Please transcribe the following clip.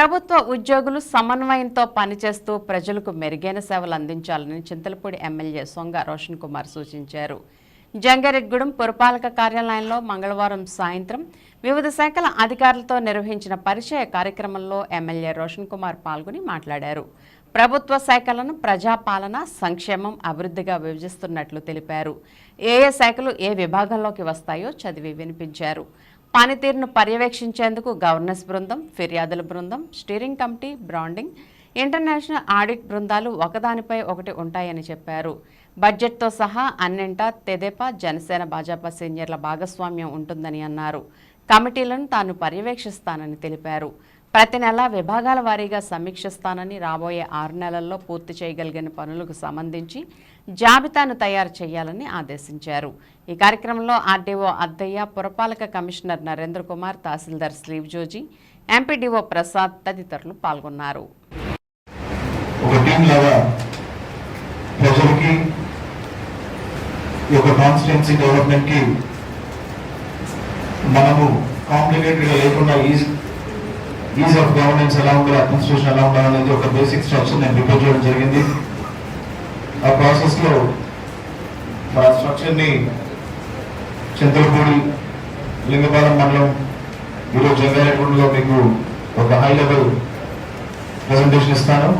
ప్రభుత్వ ఉద్యోగులు సమన్వయంతో పనిచేస్తూ ప్రజలకు మెరుగైన సేవలు అందించాలని చింతలపూడి ఎమ్మెల్యే సొంగ రోషన్ కుమార్ సూచించారు. జంగారెడ్గూడెం పురపాలక కార్యాలయంలో మంగళవారం సాయంత్రం వివిధ శాఖల అధికారులతో నిర్వహించిన పరిచయ కార్యక్రమంలో ఎమ్మెల్యే రోషన్ కుమార్ పాల్గొని మాట్లాడారు. ప్రభుత్వ శాఖలను ప్రజాపాలన సంక్షేమం అభివృద్ధిగా విభజిస్తున్నట్లు తెలిపారు. ఏ ఏ శాఖలు ఏ విభాగంలోకి వస్తాయో చదివి వినిపించారు. పనితీరును పర్యవేక్షించేందుకు గవర్నెన్స్ బృందం ఫిర్యాదుల బృందం steering committee branding international audit బృందాలు ఒకదానిపై ఒకటి ఉంటాయని చెప్పారు. బడ్జెట్తో సహా అన్నింటా తెదేపా జనసేన భాజపా సీనియర్ల భాగస్వామ్యం ఉంటుందని అన్నారు. కమిటీలను తాను పర్యవేక్షిస్తానని తెలిపారు. ప్రతి నెల విభాగాల వారీగా సమీక్షిస్తానని రాబోయే ఆరు నెలల్లో పూర్తి చేయగలిగిన పనులకు సంబంధించి జాబితాను తయారు చేయాలని ఆదేశించారు. ఈ కార్యక్రమంలో ఆర్డీఓ అద్దయ్య పురపాలక కమిషనర్ నరేంద్ర కుమార్ తహసీల్దార్ శ్రీవ్జోజీ ఎంపీడీఓ ప్రసాద్ తదితరులు పాల్గొన్నారు. మనము లేకుండా ఈజ్ ఆఫ్ గవర్నెన్స్ ఎలా ఉండాలి అడ్మినిస్ట్రేషన్ ఎలా ఉండాలనేది ఒక బేసిక్ స్ట్రక్చర్ నేను ప్రిపేర్ చేయడం జరిగింది. ఆ ప్రాసెస్లో ఆ స్ట్రక్చర్ని లింగపాలెం మండలం ఈరోజు జంగారెడ్డిలో మీకు ఒక హై లెవెల్ ప్రజెంటేషన్ ఇస్తాను.